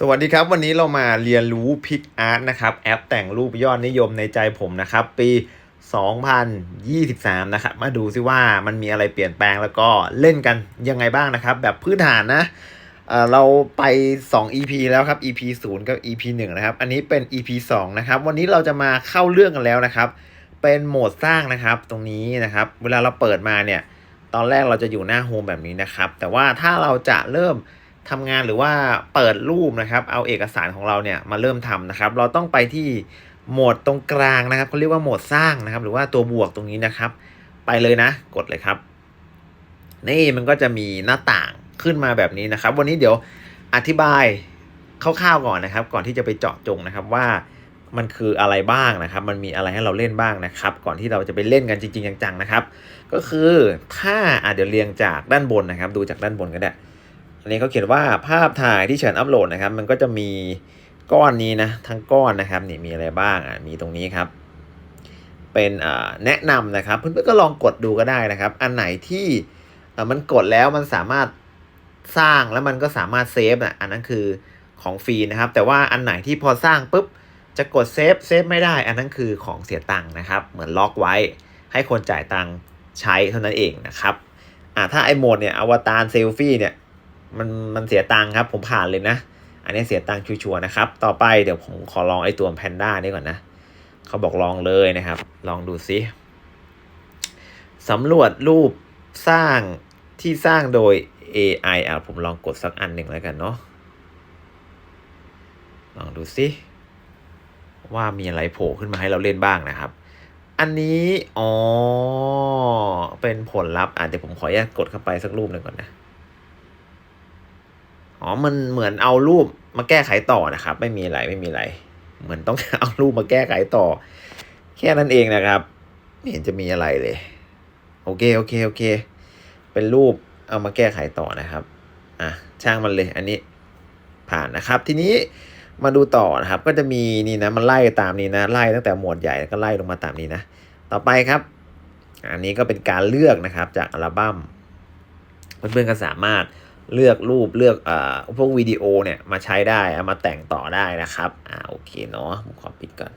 สวัสดีครับวันนี้เรามาเรียนรู้พิกอาร์ตนะครับแอปแต่งรูปยอดนิยมในใจผมนะครับปี 2023 นะครับมาดูซิว่ามันมีอะไรเปลี่ยนแปลงแล้วก็เล่นกันยังไงบ้างนะครับ แบบพื้นฐานนะเเราไป 2 EP แล้วครับ EP 0 กับ EP 1 นะครับ อันนี้เป็น EP 2 นะครับ วันนี้เราจะมาเข้าเรื่องกันแล้วนะครับ เป็นโหมดสร้างนะครับตรงนี้นะครับ เวลาเราเปิดมาเนี่ย ตอนแรกเราจะอยู่หน้าโฮมแบบนี้นะครับ แต่ว่าถ้าเราจะเริ่ม ทำงานหรือว่าเปิดรูปนะครับ เอาเอกสารของเราเนี่ยมาเริ่มทำนะครับ เราต้องไปที่โหมดตรงกลางนะครับเขาเรียกว่าโหมดสร้างนะครับ หรือว่าตัวบวกตรงนี้นะครับ ไปเลยนะ กดเลยครับ นี่มันก็จะมีหน้าต่างขึ้นมาแบบนี้นะครับ วันนี้เดี๋ยวอธิบายคร่าวๆก่อนนะครับ ก่อนที่จะไปเจาะจงนะครับว่ามันคืออะไรบ้างนะครับ มันมีอะไรให้เราเล่นบ้างนะครับ ก่อนที่เราจะไปเล่นกันจริงๆจังๆนะครับ ก็คือถ้าอะเดี๋ยวเรียงจากด้านบนนะครับ ดูจากด้านบนก็ได้ อันนี้เขาเขียนว่าภาพถ่ายที่เฉินอัปโหลดนะครับ มันก็จะมีก้อนนี้นะทั้งก้อนนะครับนี่มีอะไรบ้างอะมีตรงนี้ครับ เป็นแนะนำนะครับ เพื่อนๆก็ลองกดดูก็ได้นะครับ อันไหนที่มันกดแล้วมันสามารถสร้างแล้วมันก็สามารถเซฟอะอันนั้นคือของฟรีนะครับ แต่ว่าอันไหนที่พอสร้างปุ๊บจะกดเซฟเซฟไม่ได้ อันนั้นคือของเสียตังค์นะครับ เหมือนล็อกไว้ ให้คนจ่ายตังค์ใช้เท่านั้นเองนะครับอ่าถ้าไอโหมดเนี่ยอวตารเซลฟี่เนี่ย มันมันเสียตังค์ครับ ผมผ่านเลยนะ อันนี้เสียตังค์ชัวร์นะครับ ต่อไปเดี๋ยวผมขอลองไอ้ตัวแพนด้านี่ก่อนนะเขาบอกลองเลยนะครับ ลองดูซิสำรวจรูปสร้างที่สร้างโดย AI อะผมลองกดสักอันหนึ่งแล้วกันเนาะลองดูซิว่ามีอะไรโผล่ขึ้นมาให้เราเล่นบ้างนะครับ อันนี้ อ๋อ เป็นผลลัพธ์อะเดี๋ยวผมขออนุญาตกดเข้าไปสักรูปหนึ่งก่อนนะ มันเหมือนเอารูปมาแก้ไขต่อนะครับ ไม่มีอะไรไม่มีอะไร เหมือนต้องเอารูปมาแก้ไขต่อ แค่นั้นเองนะครับ ไม่เห็นจะมีอะไรเลย โอเคโอเคโอเค เป็นรูปเอามาแก้ไขต่อนะครับ อะช่างมันเลย อันนี้ผ่านนะครับ ทีนี้มาดูต่อนะครับ ก็จะมีนี่นะมันไล่ตามนี้นะไล่ตั้งแต่หมวดใหญ่แล้วก็ไล่ลงมาตามนี้นะ ต่อไปครับ อันนี้ก็เป็นการเลือกนะครับจากอัลบั้มเพื่อนๆก็สามารถ เลือกรูปเลือกอ่าพวกวิดีโอเนี่ยมาใช้ได้เอามาแต่งต่อได้นะครับอ่าโอเคเนาะผมขอปิดก่อน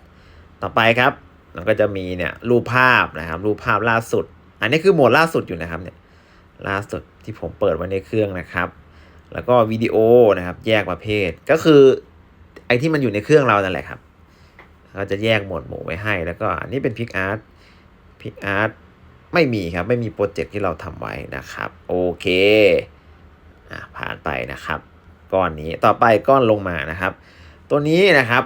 ต่อไปครับ มันก็จะมีเนี่ยรูปภาพนะครับรูปภาพล่าสุด อันนี้คือโหมดล่าสุดอยู่นะครับเนี่ยล่าสุดที่ผมเปิดไว้ในเครื่องนะครับ แล้วก็วิดีโอนะครับแยกประเภทก็คือไอที่มันอยู่ในเครื่องเรานั่นแหละครับเขาจะแยกหมวดหมู่ไว้ให้ แล้วก็อันนี้เป็นพิกอาร์ตพิกอาร์ตไม่มีครับไม่มีโปรเจกต์ที่เราทำไว้นะครับ โอเค อะผ่านไปนะครับก้อนนี้ต่อไปก้อนลงมานะครับ ตัวนี้นะครับ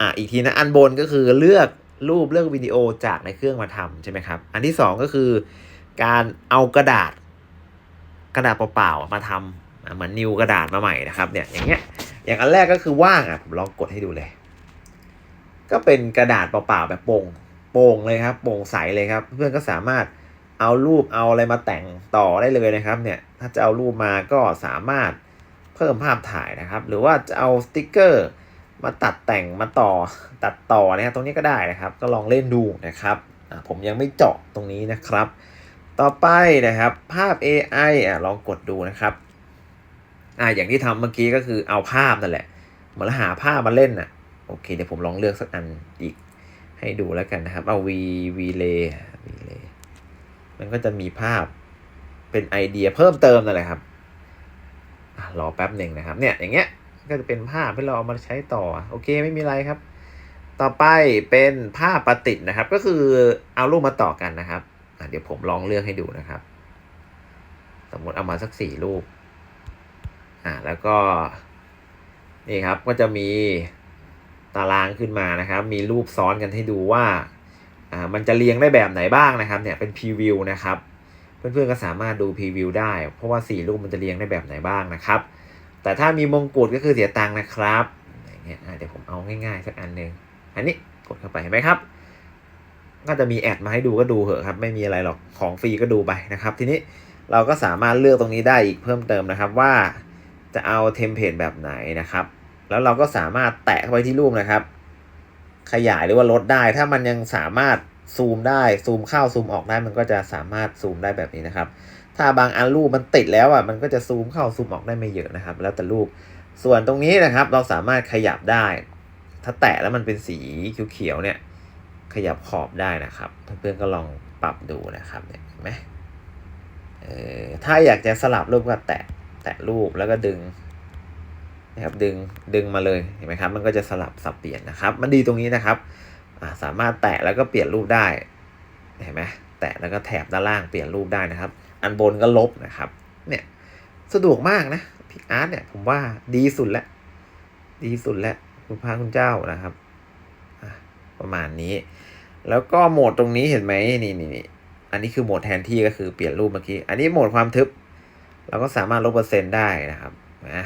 อะอีกทีนะอันบนก็คือเลือกรูปเลือกวิดีโอจากในเครื่องมาทำใช่ไหมครับ อันที่สองก็คือการเอากระดาษกระดาษเปล่าๆมาทำเหมือนนิวกระดาษมาใหม่นะครับเนี่ยอย่างเงี้ยอย่างอันแรกก็คือว่างอะผมลองกดให้ดูเลย ก็เป็นกระดาษเปล่าๆแบบโปร่งโปร่งเลยครับโปร่งใสเลยครับ เพื่อนก็สามารถ เอารูปเอาอะไรมาแต่งต่อได้เลยนะครับเนี่ยถ้าจะเอารูปมาก็สามารถเพิ่มภาพถ่ายนะครับ หรือว่าจะเอาสติกเกอร์มาตัดแต่งมาต่อตัดต่อเนี่ยตรงนี้ก็ได้นะครับ ก็ลองเล่นดูนะครับผมยังไม่เจาะตรงนี้นะครับ ต่อไปนะครับภาพ AI อะลองกดดูนะครับอ่าอย่างที่ทำเมื่อกี้ก็คือเอาภาพนั่นแหละเหมือนหาภาพมาเล่นน่ะโอเคเดี๋ยวผมลองเลือกสักอันอีกให้ดูแล้วกันนะครับ เอา V V Lay V Lay มันก็จะมีภาพเป็นไอเดียเพิ่มเติมนั่นแหละครับรอแป๊บหนึ่งนะครับ เนี่ยอย่างเงี้ยก็จะเป็นภาพที่เราเอามาใช้ต่อ โอเคไม่มีอะไรครับ ต่อไปเป็นภาพประติดนะครับ ก็คือเอารูปมาต่อกันนะครับเดี๋ยวผมลองเลือกให้ดูนะครับ สมมติเอามาสักสี่รูปอ่าแล้วก็นี่ครับก็จะมีตารางขึ้นมานะครับ มีรูปซ้อนกันให้ดูว่า อ่ามันจะเรียงได้แบบไหนบ้างนะครับเนี่ยเป็นพรีวิวนะครับเพื่อนๆก็สามารถดูพรีวิวได้ เพราะว่าสี่รูปมันจะเรียงได้แบบไหนบ้างนะครับ แต่ถ้ามีมงกุฎก็คือเสียตังค์นะครับอย่างเงี้ยเดี๋ยวผมเอาง่ายๆสักอันหนึ่งอันนี้กดเข้าไปเห็นไหมครับ ก็จะมีแอดมาให้ดูก็ดูเหอะครับ ไม่มีอะไรหรอกของฟรีก็ดูไปนะครับ ทีนี้เราก็สามารถเลือกตรงนี้ได้อีกเพิ่มเติมนะครับว่าจะเอาเทมเพลตแบบไหนนะครับ แล้วเราก็สามารถแตะเข้าไปที่รูปนะครับ ขยายหรือว่าลดได้ ถ้ามันยังสามารถซูมได้ซูมเข้าซูมออกได้มันก็จะสามารถซูมได้แบบนี้นะครับ ถ้าบางอันรูปมันติดแล้วอะมันก็จะซูมเข้าซูมออกได้ไม่เยอะนะครับ แล้วแต่รูปส่วนตรงนี้นะครับเราสามารถขยับได้ ถ้าแตะแล้วมันเป็นสีเขียวๆเนี่ยขยับขอบได้นะครับเพื่อนๆก็ลองปรับดูนะครับเนี่ยเห็นไหมเออถ้าอยากจะสลับรูปก็แตะแตะรูปแล้วก็ดึง นะครับดึงดึงมาเลยเห็นไหมครับมันก็จะสลับสับเปลี่ยนนะครับ มันดีตรงนี้นะครับสามารถแตะแล้วก็เปลี่ยนรูปได้เห็นไหมแตะแล้วก็แถบด้านล่างเปลี่ยนรูปได้นะครับ อันบนก็ลบนะครับเนี่ยสะดวกมากนะพิกอาร์ตเนี่ยผมว่าดีสุดแล้วดีสุดแล้วคุณพระคุณเจ้านะครับประมาณนี้ แล้วก็โหมดตรงนี้เห็นไหมนี่นี่นี่อันนี้คือโหมดแทนที่ก็คือเปลี่ยนรูปเมื่อกี้ อันนี้โหมดความทึบ เราก็สามารถลบเปอร์เซ็นต์ได้นะครับนะ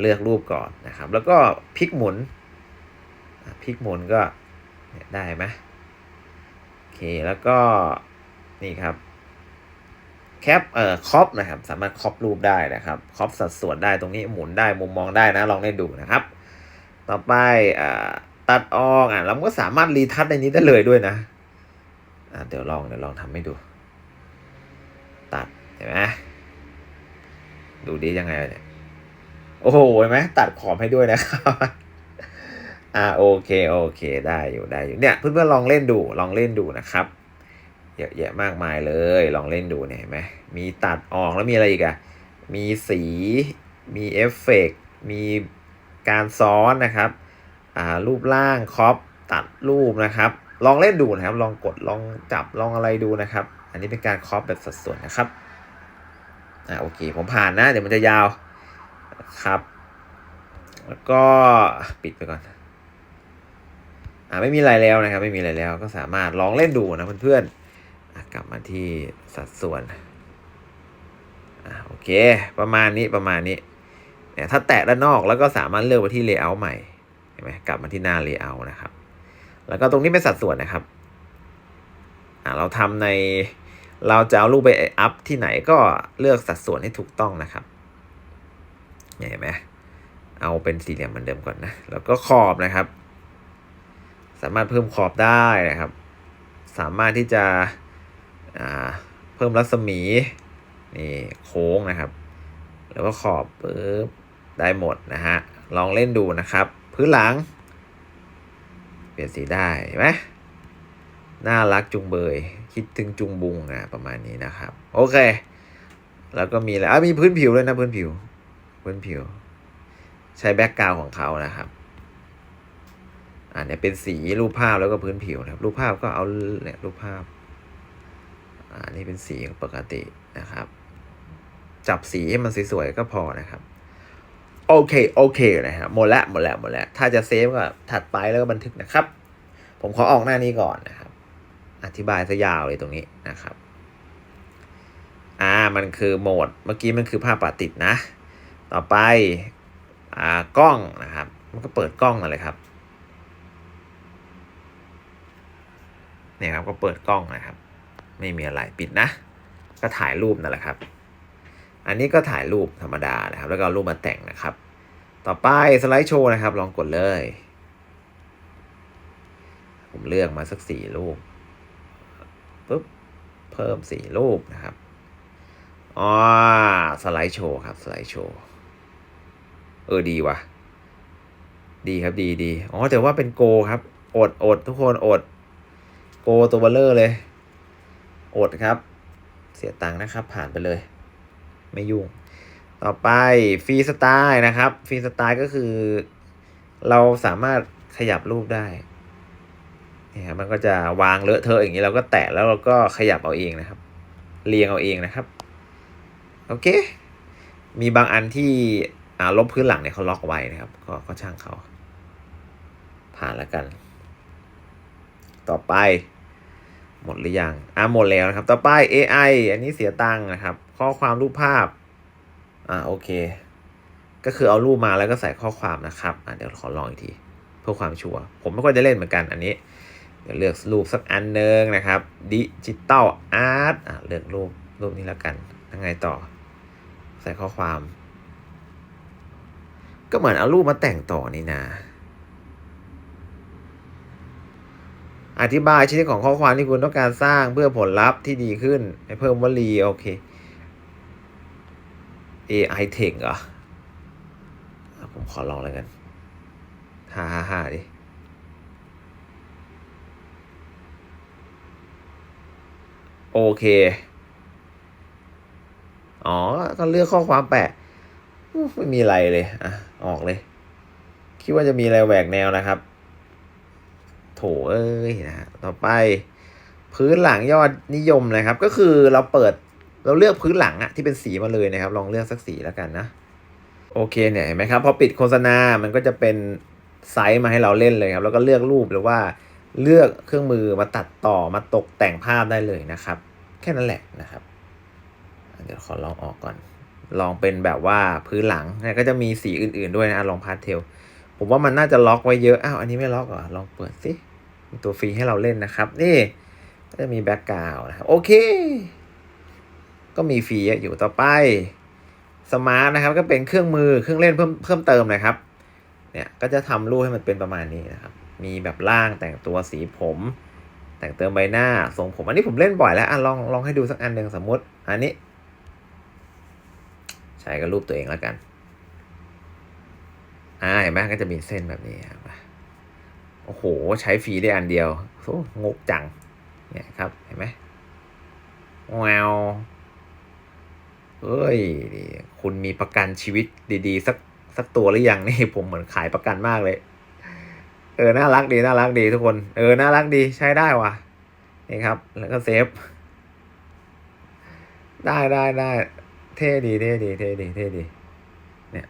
เลือกรูปก่อนนะครับ แล้วก็พลิกหมุนพลิกหมุนก็ได้ไหมโอเคแล้วก็นี่ครับแคปเอ่อครอปนะครับ สามารถครอปรูปได้นะครับครอปสัดส่วนได้ตรงนี้หมุนได้มุมมองได้นะ ลองเล่นดูนะครับ ต่อไปอ่าตัดออกอะเราก็สามารถรีทัชในนี้ได้เลยด้วยนะอะเดี๋ยวลองเดี๋ยวลองทำให้ดู ตัดเห็นไหมดูดียังไงเนี่ย โอ้โหเห็นไหมตัดขอบให้ด้วยนะครับอ่าโอเคโอเคได้อยู่ได้อยู่เนี่ยเพื่อนๆลองเล่นดูลองเล่นดูนะครับเยอะแยะมากมายเลยลองเล่นดูเนี่ยเห็นไหมมีตัดออกแล้วมีอะไรอีกอะมีสีมีเอฟเฟกต์มีการซ้อนนะครับอ่ารูปร่างครอปตัดรูปนะครับ ลองเล่นดูนะครับ ลองกดลองจับลองอะไรดูนะครับ อันนี้เป็นการครอปแบบสัดส่วนนะครับอ่าโอเค ผมผ่านนะ เดี๋ยวมันจะยาว ครับ แล้วก็ปิดไปก่อน อ่าไม่มีอะไรแล้วนะครับ ไม่มีอะไรแล้วก็สามารถลองเล่นดูนะเพื่อนๆอะกลับมาที่สัดส่วนอ่าโอเค ประมาณนี้ประมาณนี้เนี่ยถ้าแตะด้านนอกแล้วก็สามารถเลือกไปที่ layout ใหม่เห็นไหมกลับมาที่หน้า layout นะครับ แล้วก็ตรงนี้เป็นสัดส่วนนะครับอ่าเราทำในเราจะเอารูปไปอัพที่ไหนก็เลือกสัดส่วนให้ถูกต้องนะครับ เห็นไหมเอาเป็นสี่เหลี่ยมเหมือนเดิมก่อนนะ แล้วก็ขอบนะครับ สามารถเพิ่มขอบได้นะครับ สามารถที่จะเพิ่มรัศมีนี่โค้งนะครับ แล้วก็ขอบปึ๊บได้หมดนะฮะ ลองเล่นดูนะครับ พื้นหลัง เปลี่ยนสีได้เห็นไหมน่ารักจุงเบย คิดถึงจุงบุงอะประมาณนี้นะครับ โอเค แล้วก็มีอะไรอะมีพื้นผิวเลยนะพื้นผิว พื้นผิว ใช้แบ็กกราวของเขานะครับอ่าเนี่ยเป็นสีรูปภาพแล้วก็พื้นผิวนะครับ รูปภาพก็เอาเนี่ยรูปภาพอ่านี่เป็นสีปกตินะครับ จับสีให้มันสวยๆก็พอนะครับ โอเคโอเคนะครับหมดละหมดละหมดละถ้าจะเซฟก็ถัดไปแล้วก็บันทึกนะครับ ผมขอออกหน้านี้ก่อนนะครับ อธิบายซะยาวเลยตรงนี้นะครับ อ่ามันคือโหมดเมื่อกี้มันคือภาพปาติดนะ ต่อไปอ่ากล้องนะครับ มันก็เปิดกล้องนั่นเลยครับเนี่ยครับก็เปิดกล้องนะครับ ไม่มีอะไรปิดนะ ก็ถ่ายรูปนั่นแหละครับ อันนี้ก็ถ่ายรูปธรรมดานะครับ แล้วก็รูปมาแต่งนะครับ ต่อไปสไลด์โชว์นะครับ ลองกดเลย ผมเลือกมาสักสี่รูปปุ๊บเพิ่มสี่รูปนะครับอ๋อสไลด์โชว์ครับ สไลด์โชว์ เออดีว่ะ ดีครับดีดีอ๋อแต่ว่าเป็นโกครับ อดอดทุกคนอด โกตัวเบลเลอร์เลย อดครับ เสียตังค์นะครับ ผ่านไปเลย ไม่ยุ่ง ต่อไปฟรีสไตล์นะครับฟรีสไตล์ก็คือ เราสามารถขยับรูปได้เนี่ยครับมันก็จะวางเลอะเทอะอย่างนี้เราก็แตะแล้วเราก็ขยับเอาเองนะครับ เรียงเอาเองนะครับ โอเค มีบางอันที่ ลบพื้นหลังเนี่ยเขาล็อกไว้นะครับ ก็ก็ช่างเขา ผ่านแล้วกัน ต่อไป หมดหรือยังอ่าหมดแล้วนะครับ ต่อไป AI อันนี้เสียตังค์นะครับ ข้อความรูปภาพ อ่าโอเค ก็คือเอารูปมาแล้วก็ใส่ข้อความนะครับอ่าเดี๋ยวขอลองอีกทีเพื่อความชัวร์ผมไม่ค่อยได้เล่นเหมือนกันอันนี้เดี๋ยวเลือกรูปสักอันหนึ่งนะครับดิจิตอลอาร์ตอะเลือกรูปรูปนี้แล้วกันยังไงต่อ ใส่ข้อความ ก็เหมือนเอารูปมาแต่งต่อนี่นะ อธิบายชนิดของข้อความที่คุณต้องการสร้างเพื่อผลลัพธ์ที่ดีขึ้นให้เพิ่มวลี โอเค AI Tech เหรอ ผมขอลองเลยกันห้าห้าห้าดิโอเค อ๋อ ก็เลือกข้อความแปะ ไม่มีอะไรเลย อะ ออกเลย คิดว่าจะมีอะไรแหวกแนวนะครับ โถเอ้ยนะต่อไป พื้นหลังยอดนิยมนะครับ ก็คือเราเปิดเราเลือกพื้นหลังอะที่เป็นสีมาเลยนะครับ ลองเลือกสักสีแล้วกันนะ โอเคเนี่ยเห็นไหมครับ พอปิดโฆษณา มันก็จะเป็นไซส์มาให้เราเล่นเลยครับ แล้วก็เลือกรูปหรือว่าเลือกเครื่องมือมาตัดต่อมาตกแต่งภาพได้เลยนะครับ แค่นั้นแหละนะครับ เดี๋ยวขอลองออกก่อน ลองเป็นแบบว่าพื้นหลังนะก็จะมีสีอื่นๆด้วยนะลองพาสเทลผมว่ามันน่าจะล็อกไว้เยอะอ้าวอันนี้ไม่ล็อกเหรอลองเปิดสิมีตัวฟรีให้เราเล่นนะครับ นี่ก็จะมีแบ็กกราวนะครับโอเค ก็มีฟรีอยู่ต่อไปสมาร์ทนะครับ ก็เป็นเครื่องมือเครื่องเล่นเพิ่มเพิ่มเติมนะครับ เนี่ยก็จะทำรูปให้มันเป็นประมาณนี้นะครับ มีแบบล่างแต่งตัวสีผม แต่งเติมใบหน้าทรงผม อันนี้ผมเล่นบ่อยแล้วอะลองลองให้ดูสักอันหนึ่งสมมติ อันนี้ ใช้กับรูปตัวเองแล้วกันอ่าเห็นไหมก็จะมีเส้นแบบนี้ครับโอ้โห ใช้ฟรีได้อันเดียวโอ้งกจัง เนี่ยครับ เห็นไหมแววเอ้ย คุณมีประกันชีวิตดีๆ สักสักตัวหรือยังนี่ผมเหมือนขายประกันมากเลย เออ น่ารักดี น่ารักดีทุกคน เออ น่ารักดี ใช้ได้ว่ะ นี่ครับ แล้วก็เซฟ ได้ได้ได้ เท่ดีเท่ดีเท่ดีเท่ดี เนี่ย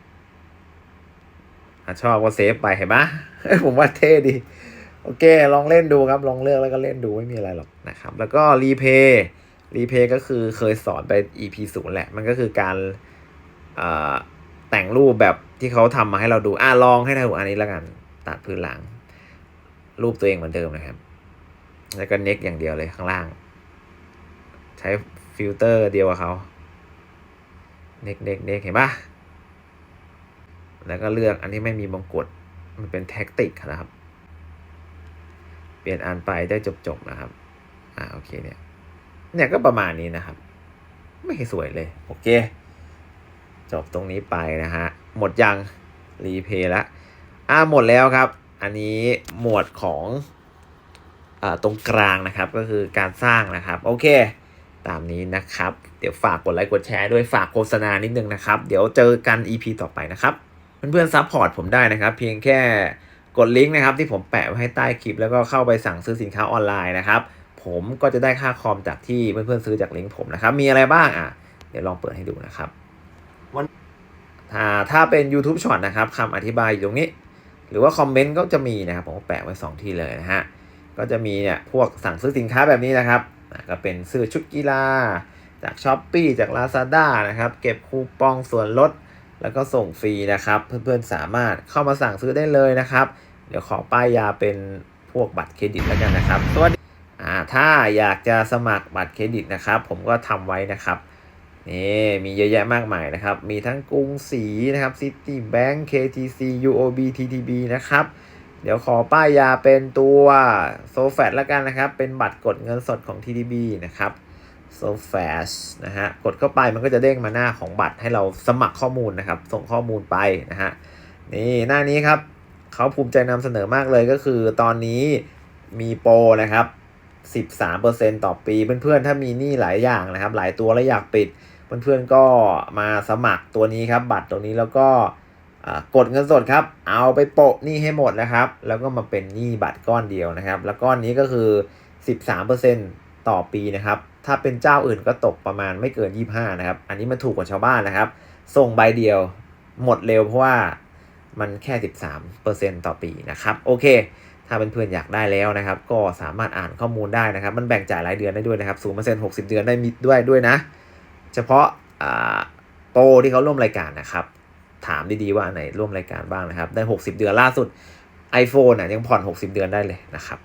อชอบก็เซฟไปเห็นปะผมว่าเท่ดี โอเค ลองเล่นดูครับ ลองเลือกแล้วก็เล่นดูไม่มีอะไรหรอกนะครับ แล้วก็รีเพย์รีเพย์ก็คือเคยสอนไป EP ศูนย์แหละ มันก็คือการแต่งรูปแบบที่เขาทำมาให้เราดู อะลองให้ดูอันนี้แล้วกัน ตัดพื้นหลัง รูปตัวเองเหมือนเดิมนะครับ แล้วก็เน็กอย่างเดียวเลยข้างล่าง ใช้ฟิลเตอร์เดียวกับเขา เน็กเน็กเน็กเห็นปะแล้วก็เลือกอันที่ไม่มีมงกุฎมันเป็นแท็กติกนะครับ เปลี่ยนอันไปได้จบๆนะครับ อ่าโอเคเนี่ย เนี่ยก็ประมาณนี้นะครับ ไม่สวยเลย โอเค จบตรงนี้ไปนะฮะ หมดยัง รีเพย์ละอ่าหมดแล้วครับ อันนี้หมวดของอ่าตรงกลางนะครับ ก็คือการสร้างนะครับ โอเค ตามนี้นะครับ เดี๋ยวฝากกดไลค์กดแชร์ด้วยฝากโฆษณานิดนึงนะครับ เดี๋ยวเจอกัน EP ต่อไปนะครับเพื่อนๆซัพพอร์ตผมได้นะครับ เพียงแค่กดลิงก์นะครับ ที่ผมแปะไว้ให้ใต้คลิป แล้วก็เข้าไปสั่งซื้อสินค้าออนไลน์นะครับ ผมก็จะได้ค่าคอมจากที่เพื่อนๆซื้อจากลิงก์ผมนะครับ มีอะไรบ้างอะ เดี๋ยวลองเปิดให้ดูนะครับวันถ้าถ้าเป็น YouTube Short นะครับคำอธิบายอยู่ตรงนี้ หรือว่าคอมเมนต์ก็จะมีนะครับ ผมก็แปะไว้ 2 ที่เลยนะฮะก็จะมีเนี่ยพวกสั่งซื้อสินค้าแบบนี้นะครับะก็เป็นเสื้อชุดกีฬา จาก s h อ p e e จาก Lazada นะครับ เก็บคูปองส่วนลด แล้วก็ส่งฟรีนะครับ เพื่อนๆสามารถเข้ามาสั่งซื้อได้เลยนะครับ เดี๋ยวขอป้ายยาเป็นพวกบัตรเครดิตแล้วกันนะครับสวัสดีอ่าถ้าอยากจะสมัครบัตรเครดิตนะครับ ผมก็ทำไว้นะครับนี่มีเยอะแยะมากมายนะครับ มีทั้งกรุงศรีนะครับ City Bank KTC UOB TTB นะครับ เดี๋ยวขอป้ายยาเป็นตัวโซแฟตแล้วกันนะครับ เป็นบัตรกดเงินสดของ TTB นะครับ so fast นะฮะ กดเข้าไปมันก็จะเด้งมาหน้าของบัตรให้เราสมัครข้อมูลนะครับ ส่งข้อมูลไปนะฮะ นี่หน้านี้ครับเขาภูมิใจนำเสนอมากเลยก็คือตอนนี้มีโปรนะครับ13%ต่อปี เพื่อนๆ ถ้ามีหนี้หลายอย่างนะครับ หลายตัวแล้วอยากปิด เพื่อนๆ ก็มาสมัครตัวนี้ครับ บัตรตัวนี้แล้วก็ กดเงินสดครับ เอาไปโปะหนี้ให้หมดนะครับ แล้วก็มาเป็นหนี้บัตรก้อนเดียวนะครับ แล้วก้อนนี้ก็คือ 13%ต่อปีนะครับ ถ้าเป็นเจ้าอื่นก็ตกประมาณไม่เกิน 25 นะครับ อันนี้มันถูกกว่าชาวบ้านนะครับ ส่งใบเดียวหมดเร็วเพราะว่ามันแค่ 13%ต่อปีนะครับ โอเค ถ้าเป็นเพื่อนอยากได้แล้วนะครับ ก็สามารถอ่านข้อมูลได้นะครับ มันแบ่งจ่ายรายเดือนได้ด้วยนะครับ0% 60 เดือนได้มิดด้วยด้วยนะ เฉพาะโปรที่เขาร่วมรายการนะครับ ถามดีๆว่าไหนร่วมรายการบ้างนะครับ ได้ 60 เดือนล่าสุด iPhone อะยังผ่อน 60 เดือนได้เลยนะครับ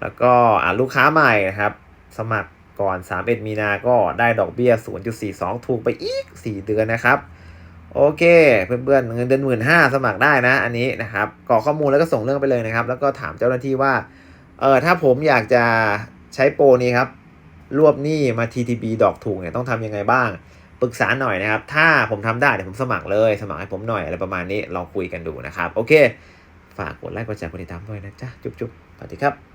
แล้วก็ลูกค้าใหม่นะครับ สมัครก่อน 31 มีนาก็ได้ดอกเบี้ย 0.42 ถูกไปอีก 4 เดือนนะครับ โอเคเพื่อนๆเงินเดือนหมื่นห้าสมัครได้นะ อันนี้นะครับกรอกข้อมูลแล้วก็ส่งเรื่องไปเลยนะครับ แล้วก็ถามเจ้าหน้าที่ว่าเออถ้าผมอยากจะใช้โปรนี้ครับรวบหนี้มา TTB ดอกถูกเนี่ยต้องทำยังไงบ้าง ปรึกษาหน่อยนะครับ ถ้าผมทำได้เดี๋ยวผมสมัครเลย สมัครให้ผมหน่อยอะไรประมาณนี้ลองคุยกันดูนะครับ โอเค ฝากกดไลค์กดแชร์กดติดตามด้วยนะจ๊ะ จุ๊บๆสวัสดีครับ